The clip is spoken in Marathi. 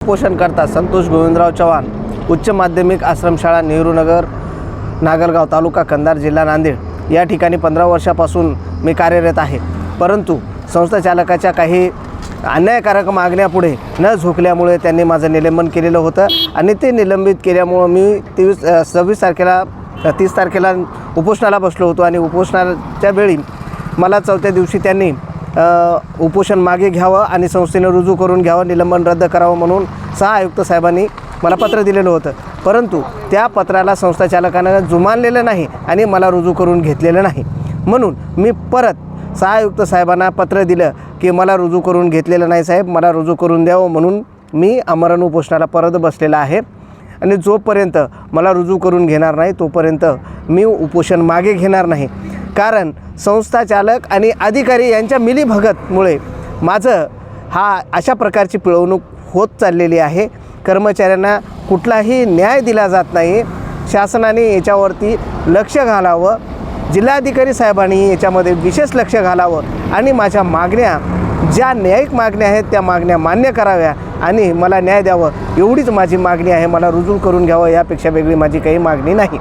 पोषण करता संतोष गोविंदराव चव्हाण. उच्च माध्यमिक आश्रमशाळा नेहरूनगर नागरगाव तालुका कंधार जिल्हा नांदेड. या ठिकाणी पंधरा वर्षापासून मी कार्यरत आहे. परंतु संस्था चालकाच्या काही अन्यायकारक मागण्यापुढे न झोकल्यामुळे त्यांनी माझं निलंबन केलेलं होतं आणि ते निलंबित केल्यामुळं मी तेवीस सव्वीस तारखेला तीस तारखेला उपोषणाला बसलो होतो आणि उपोषणाच्या वेळी मला चौथ्या दिवशी त्यांनी उपोषण मागे घ्यावं आणि संस्थेनं रुजू करून घ्यावं निलंबन रद्द करावं म्हणून सहा आयुक्त साहेबांनी मला पत्र दिलेलं होतं. परंतु त्या पत्राला संस्था चालकानं जुमानलेलं नाही आणि मला रुजू करून घेतलेलं नाही. म्हणून मी परत सहा आयुक्त साहेबांना पत्र दिलं की मला रुजू करून घेतलेलं नाही साहेब मला रुजू करून द्यावं म्हणून मी आमरण उपोषणाला परत बसलेला आहे. आणि जोपर्यंत मला रुजू करून घेणार नाही तोपर्यंत मी उपोषण मागे घेणार नाही. कारण संस्था चालक आणि अधिकारी यांच्या मिलीभगतमुळे माझं हा अशा प्रकारची पिळवणूक होत चाललेली आहे. कर्मचाऱ्यांना कुठलाही न्याय दिला जात नाही. शासनाने याच्यावरती लक्ष घालावं. जिल्हाधिकारी साहेबांनी याच्यामध्ये विशेष लक्ष घालावं. आणि माझ्या मागण्या ज्या न्यायिक मागण्या आहेत त्या मागण्या मान्य कराव्या. आणि मला न्याय द्यावं. एवढीच माझी मागणी आहे. मला रुजू करून घ्यावं यापेक्षा वेगळी माझी काही मागणी नाही.